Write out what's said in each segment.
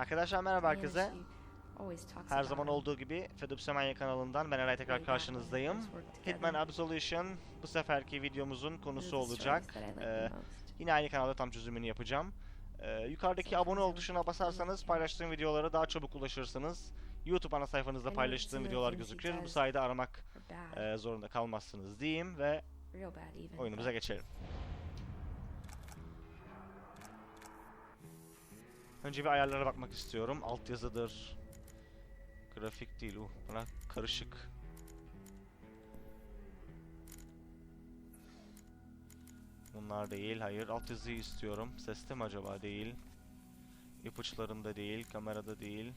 Arkadaşlar merhaba herkese. Her zaman olduğu gibi Fedup Semenya kanalından ben Eray tekrar karşınızdayım. Hitman Absolution bu seferki videomuzun konusu olacak. Ee, yine aynı kanalda tam çözümünü yapacağım. Ee, yukarıdaki abone ol tuşuna basarsanız paylaştığım videolara daha çabuk ulaşırsınız. YouTube ana sayfanızda paylaştığım videolar gözükür. Bu sayede aramak e, zorunda kalmazsınız diyeyim ve oyunumuza geçelim. Önce bir ayarlara bakmak istiyorum. Altyazıdır. Grafik değil. Uh, buna karışık. Bunlar değil. Hayır. Altyazıyı istiyorum. Seste mi acaba? Değil. İpuçlarında değil. Kamerada değil.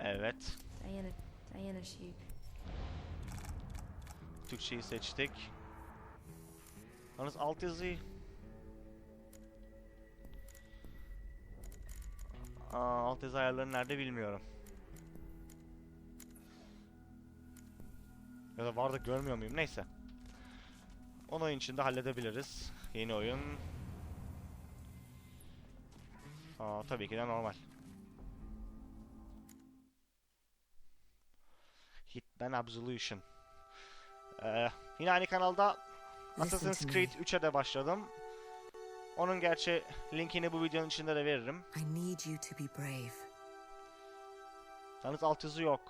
Evet. Diana, Diana, Türkçeyi seçtik. Yalnız altyazıyı... Aa, altyazı ayarları nerede bilmiyorum. Ya da var da görmüyor muyum? Neyse. Onu oyun içinde halledebiliriz. Yeni oyun. Aa, tabii ki de normal. Hitman Absolution. Ee, yine aynı kanalda Assassin's Creed me. 3'e de başladım. Onun gerçi linkini bu videonun içinde de veririm. I need you to be brave. Yalnız altyazı yok.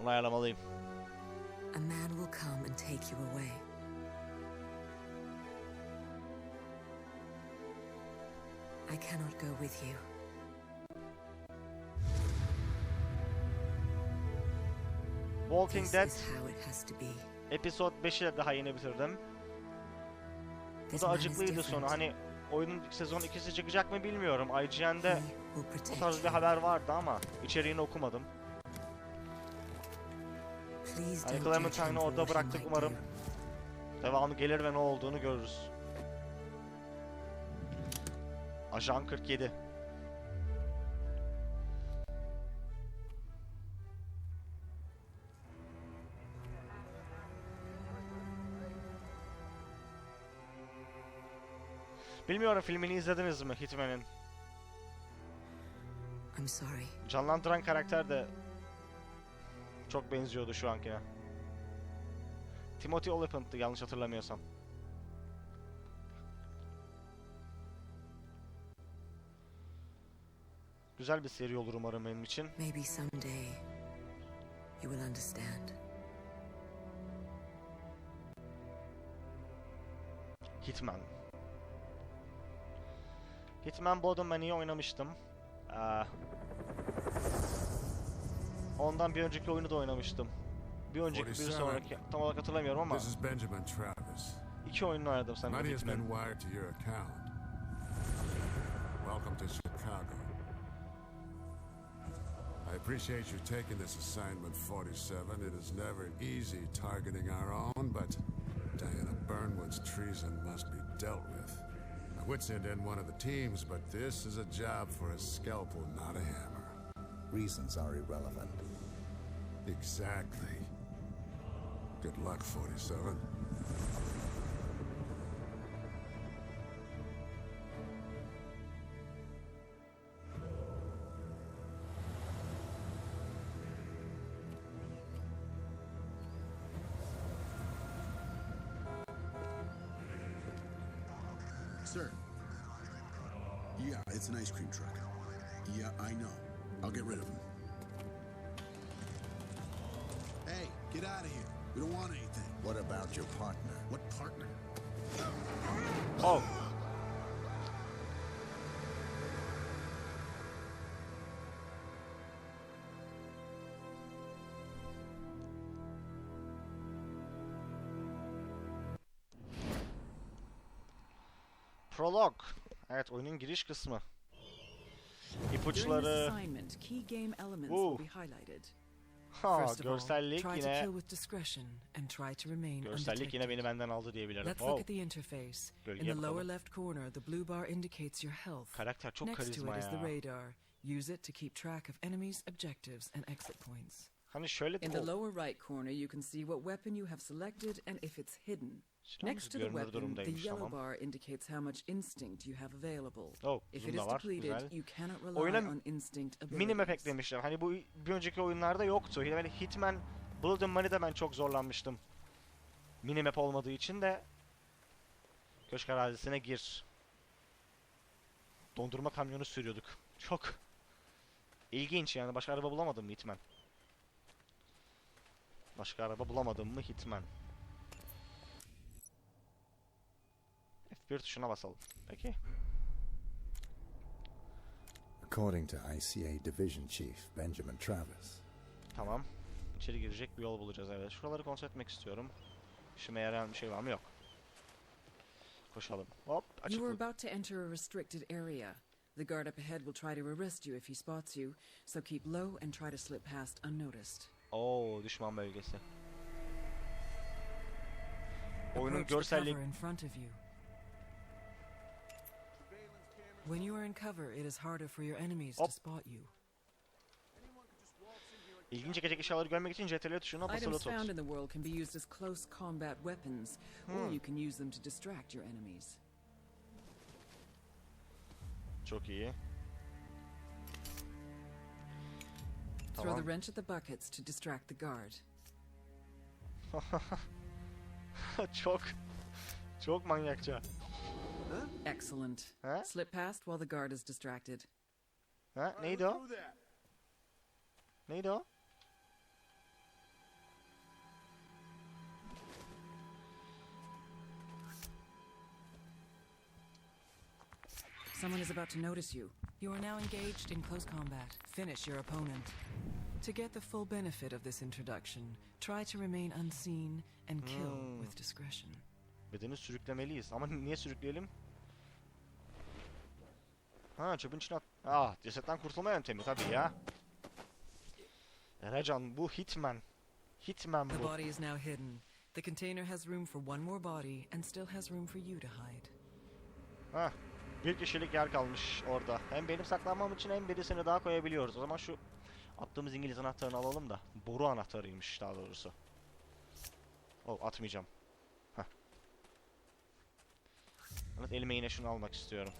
Onu ayarlamalıyım. A man will come and take you away. I cannot go with you. Walking This Dead is how it has to be. Episode 5'i de daha yeni bitirdim. Bu da acıklıydı sonu. Hani oyunun sezon 2'si çıkacak mı bilmiyorum. IGN'de bu tarz bir haber vardı ama içeriğini okumadım. Him Clementine'ı orada bıraktık umarım. Devamı gelir ve ne olduğunu görürüz. Ajan 47. Bilmiyorum filmini izlediniz mi Hitman'in? I'm sorry. Canlandıran karakter de çok benziyordu şu ankine. Timothy Olyphant'tı yanlış hatırlamıyorsam. Güzel bir seri olur umarım benim için. Maybe someday you will understand. Hitman. Hitman ben iyi oynamıştım. Ee, ondan bir önceki oyunu da oynamıştım. Bir önceki bir 47. sonraki tam olarak hatırlamıyorum ama This is Benjamin Travis. iki oyununu oynadım sanırım Money has been wired to your account. Welcome to Chicago. I appreciate you taking this assignment, 47. It is never easy targeting our own, but Diana Burnwood's treason must be dealt with. End in one of the teams, but this is a job for a scalpel, not a hammer. Reasons are irrelevant. Exactly. Good luck, 47. Yeah, it's an ice cream truck. Yeah, I know. I'll get rid of him. Hey, get out of here. We don't want anything. What about your partner? What partner? Oh. Prolog. Evet oyunun giriş kısmı. During this İpuçları. assignment, key game elements Ooh. will be highlighted. Ha, First of all, görsellik Try to yine kill with discretion and try to remain görsellik yine beni undetected. benden aldı diyebilirim. Let's Oh, look at the interface. Gölge In the yapalım. lower left corner, the blue bar indicates your health. karakter çok Next to karizma it is the ya. radar. Use it to keep track of enemies, objectives, and exit points. Hani şöyle In the oh, lower right corner, you can see what weapon you have selected and if it's hidden. Next to the weapon, the yellow tamam. bar indicates how much instinct you have available. Oh, If it is var. depleted, Güzel. you cannot rely Oyuna on instinct Minimap abilities. eklemişler. Hani bu bir önceki oyunlarda yoktu. Böyle Hitman Blood and Money'de ben çok zorlanmıştım. Minimap olmadığı için de Köşk arazisine gir. Dondurma kamyonu sürüyorduk. Çok ilginç yani. Başka araba bulamadım mı Hitman? Başka araba bulamadım mı Hitman? F1 tuşuna basalım. Peki. According to ICA Division Chief Benjamin Travis, Tamam. İçeri girecek bir yol bulacağız evet. Şuraları kontrol etmek istiyorum. İşime yarayan bir şey var mı? Yok. Koşalım. Hop You are açıklık. about to enter a restricted area. The guard up ahead will try to arrest you if he spots you, so keep low and try to slip past unnoticed. Oo düşman bölgesi. Oyunun Approach When you are in cover, it is harder for your enemies to spot you. ilginç eşyaları görmek için CTRL tuşuna basılı Items found in the world can be used as close combat weapons, or Hmm. you can use them to distract your enemies. Çok iyi. Throw Tamam. the wrench at the buckets to distract the guard. çok çok manyakça. Excellent. Huh? Slip past while the guard is distracted. Ha? Neydi o? Someone is about to notice you. You are now engaged in close combat. Finish your opponent. To get the full benefit of this introduction, try to remain unseen and kill Hmm. with discretion. Bedeni sürüklemeliyiz. Ama niye sürükleyelim? Ha çöpün içine at. Ah cesetten kurtulma yöntemi tabii ya. Eracan bu Hitman. Hitman The bu. body is now hidden. The container has room for one more body and still has room for you to hide. Ha bir kişilik yer kalmış orada. Hem benim saklanmam için hem birisini daha koyabiliyoruz. O zaman şu attığımız İngiliz anahtarını alalım da. Boru anahtarıymış daha doğrusu. Oh atmayacağım. Evet elime yine şunu almak istiyorum.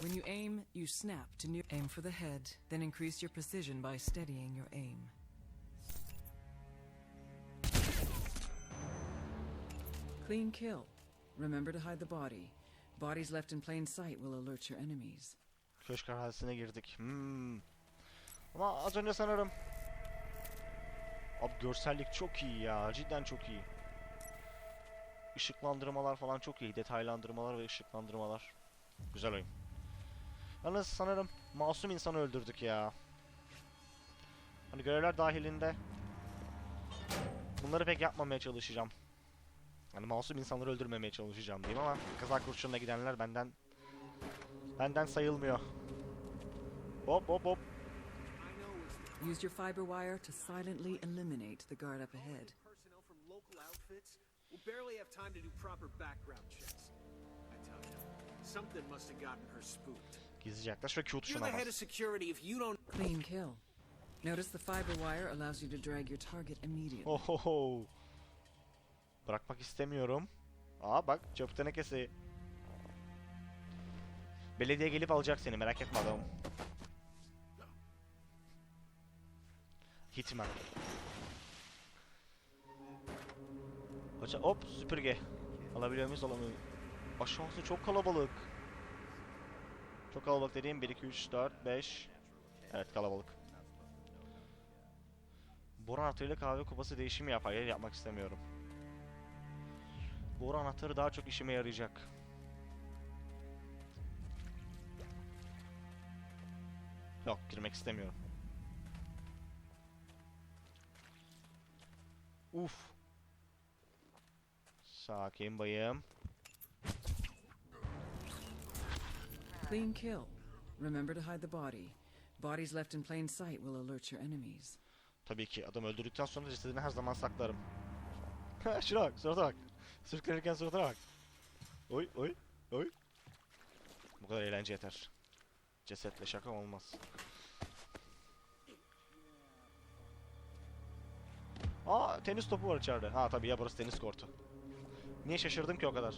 When you aim, you snap to new aim for the head, then increase your precision by steadying your aim. Clean kill. Remember to hide the body. Bodies left in plain sight will alert your enemies. Köşk arazisine girdik. Hmm. Ama az önce sanırım. Abi görsellik çok iyi ya. Cidden çok iyi. Işıklandırmalar falan çok iyi. Detaylandırmalar ve ışıklandırmalar. Güzel oyun. Yalnız sanırım masum insanı öldürdük ya. Hani görevler dahilinde bunları pek yapmamaya çalışacağım. Hani masum insanları öldürmemeye çalışacağım diyeyim ama kaza kurşunla gidenler benden benden sayılmıyor. Hop hop hop. Use your fiber wire to silently eliminate the guard up ahead. personnel from local outfits will barely have time to do proper background checks. I tell you, something must have gotten her spooked. Gizlice yaklaş ve Q You're tuşuna the head of bas. security. If you don't Clean kill. Notice the fiber wire allows you to drag your target immediately. Ohoho. Bırakmak istemiyorum. Aa bak çöp tenekesi. Belediye gelip alacak seni merak etme adamım. Hitman. Hoca hop süpürge. Alabiliyor muyuz alamıyor Aşağısı çok kalabalık. Çok kalabalık dediğim 1, 2, 3, 4, 5. Evet kalabalık. Boru anahtarıyla kahve kupası değişimi yap. Hayır yapmak istemiyorum. Boru anahtarı daha çok işime yarayacak. Yok girmek istemiyorum. Uf. Sakin bayım. Clean kill. Remember to hide the body. Bodies left in plain sight will alert your enemies. Tabii ki adam öldürdükten sonra cesedini her zaman saklarım. Şuna bak, surata bak. Sürüklenirken suratına bak. Oy, oy, oy. Bu kadar eğlence yeter. Cesetle şaka olmaz. Aa tenis topu var içeride. Ha tabii ya burası tenis kortu. Niye şaşırdım ki o kadar?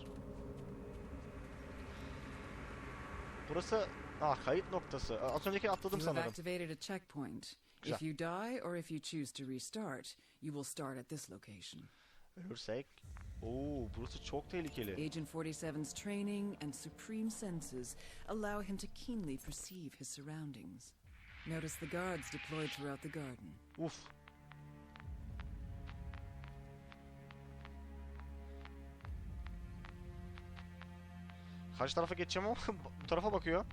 Burası ah kayıt noktası. Az önceki atladım You sanırım. activated a checkpoint. Güzel. If you die or if you choose to restart, you will start at this location. Ölürsek. Oo burası çok tehlikeli. Agent 47's training and supreme senses allow him to keenly perceive his surroundings. Notice the guards deployed throughout the garden. Uf. Karşı tarafa geçeceğim ama bu tarafa bakıyor.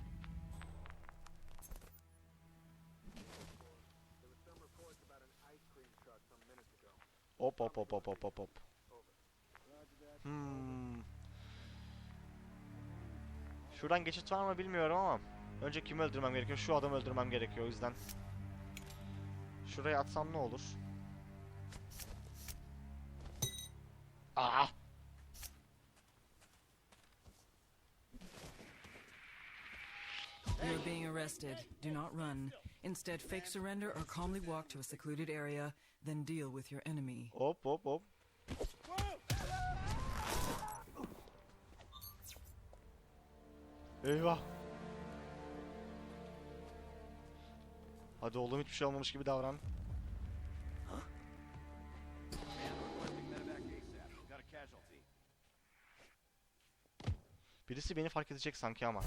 Hop hop hop hop hop hop hop. Hmm. Şuradan geçit var mı bilmiyorum ama önce kimi öldürmem gerekiyor? Şu adamı öldürmem gerekiyor o yüzden. Şuraya atsam ne olur? Aa! You are being arrested. Do not run. Instead, fake surrender or calmly walk to a secluded area, then deal with your enemy. Hop hop hop. Eyvah. Hadi oğlum hiçbir şey olmamış gibi davran. Birisi beni fark edecek sanki ama.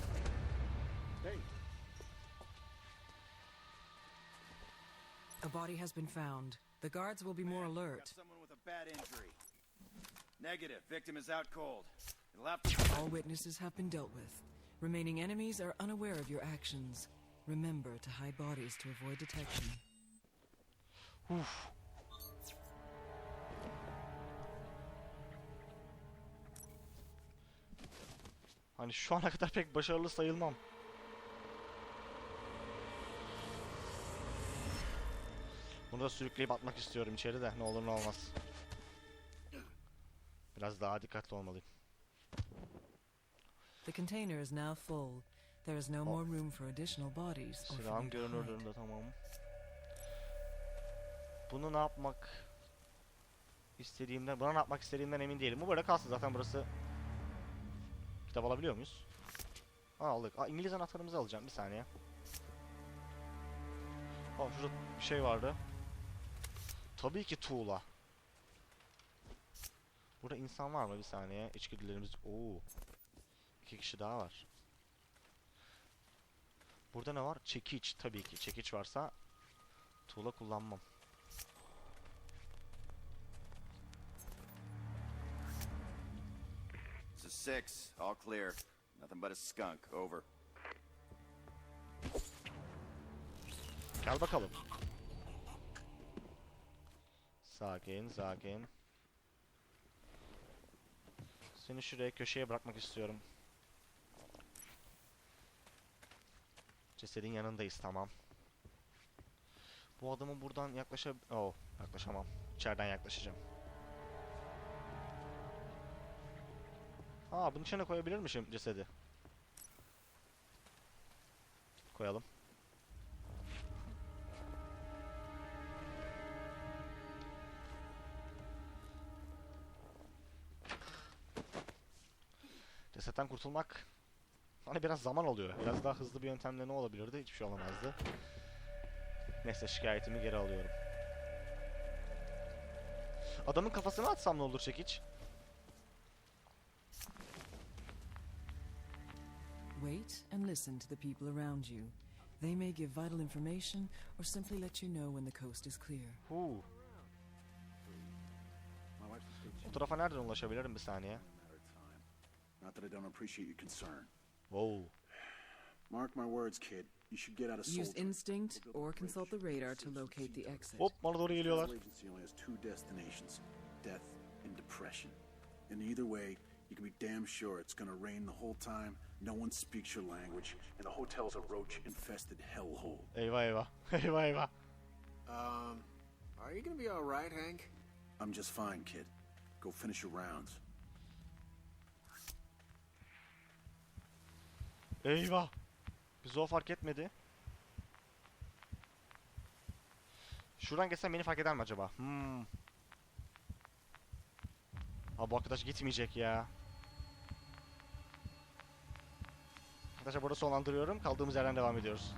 A body has been found. The guards will be more alert. Someone with a bad injury. Negative. Victim is out cold. It'll have to. All witnesses have been dealt with. Remaining enemies are unaware of your actions. Remember to hide bodies to avoid detection. Uf. Hani şu ana kadar pek başarılı sayılmam. Bunu da sürükleyip atmak istiyorum içeri de ne olur ne olmaz. Biraz daha dikkatli olmalıyım. The container is now full. There is no more room for additional bodies or Silahım hide. görünürlüğünde tamam. Bunu ne yapmak istediğimden, buna ne yapmak istediğimden emin değilim. Bu böyle kalsın zaten burası. Kitap alabiliyor muyuz? Aa, aldık. Aa, İngiliz anahtarımızı alacağım bir saniye. Aa, şurada bir şey vardı. Tabii ki tuğla. Burada insan var mı bir saniye? İçgüdülerimiz... Oo. İki kişi daha var. Burada ne var? Çekiç tabii ki. Çekiç varsa tuğla kullanmam. It's a six. All clear. Nothing but a skunk. Over. Gel bakalım. Sakin, sakin. Seni şuraya köşeye bırakmak istiyorum. Cesedin yanındayız tamam. Bu adamı buradan yaklaşa... Oh, yaklaşamam. İçeriden yaklaşacağım. Aa, bunun içine koyabilirmişim cesedi. Koyalım. Cesetten kurtulmak hani biraz zaman alıyor. Biraz daha hızlı bir yöntemle ne olabilirdi? Hiçbir şey olamazdı. Neyse şikayetimi geri alıyorum. Adamın kafasına atsam ne olur çekiç? Wait and listen to the people around you. They may give vital information or simply let you know when the coast is clear. Huu. O tarafa nereden ulaşabilirim bir saniye? Matter of time. Not that I don't appreciate your concern. Wow. Mark my words, kid. You should get out of Use Soldier. instinct or consult the radar to locate the exit. Hop bana doğru geliyorlar. Federal agency only has two destinations, death and depression. And either way, you can be damn sure it's gonna rain the whole time, no one speaks your language, and the hotel's a roach-infested hellhole. Eyvah eyvah. eyvah eyvah. Um, are you gonna be alright, Hank? I'm just fine, kid. Go finish your rounds. Eyvah. Biz o fark etmedi. Şuradan geçsem beni fark eder mi acaba? Hmm. Abi bu arkadaş gitmeyecek ya. Arkadaşlar burada sonlandırıyorum. Kaldığımız yerden devam ediyoruz.